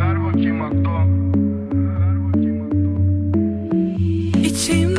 Ver bakayım Akdo. Ver bakayım Akdo. İçimde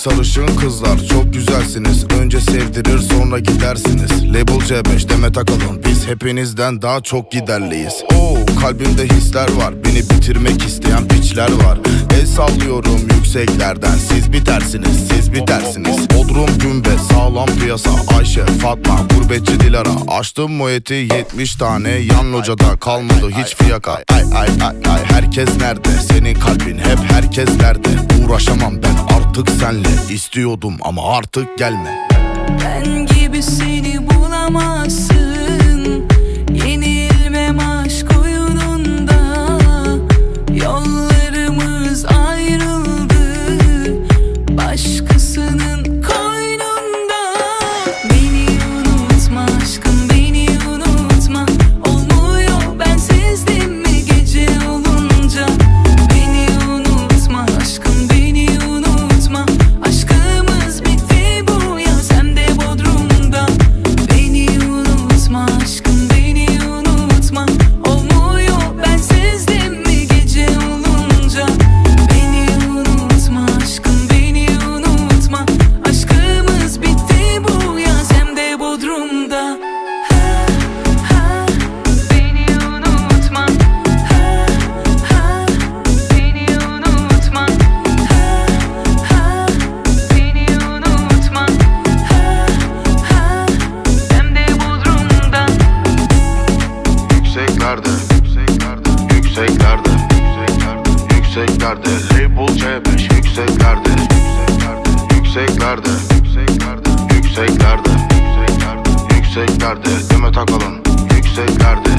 sarışın kızlar çok güzelsiniz. Önce sevdirir sonra gidersiniz. Label C5 deme takalım Biz hepinizden daha çok giderliyiz. Oo, kalbimde hisler var. Beni bitirmek isteyen piçler var. El sallıyorum yükseklerden. Siz bitersiniz siz bitersiniz Bodrum Gümbe sağlam piyasa. Ayşe Fatma gurbetçi Dilara. Açtım muheti 70 tane. Yan locada kalmadı hiç fiyaka. Ay ay ay ay herkes nerede? Senin kalbin hep herkeslerde Uğraşamam ben artık senle istiyordum ama artık gelme. Ben gibi seni bulamazsın Yükseklerde Label C5 Yükseklerde Yükseklerde Yükseklerde Yükseklerde Yükseklerde Yükseklerde Yükseklerde Deme takalım Yükseklerde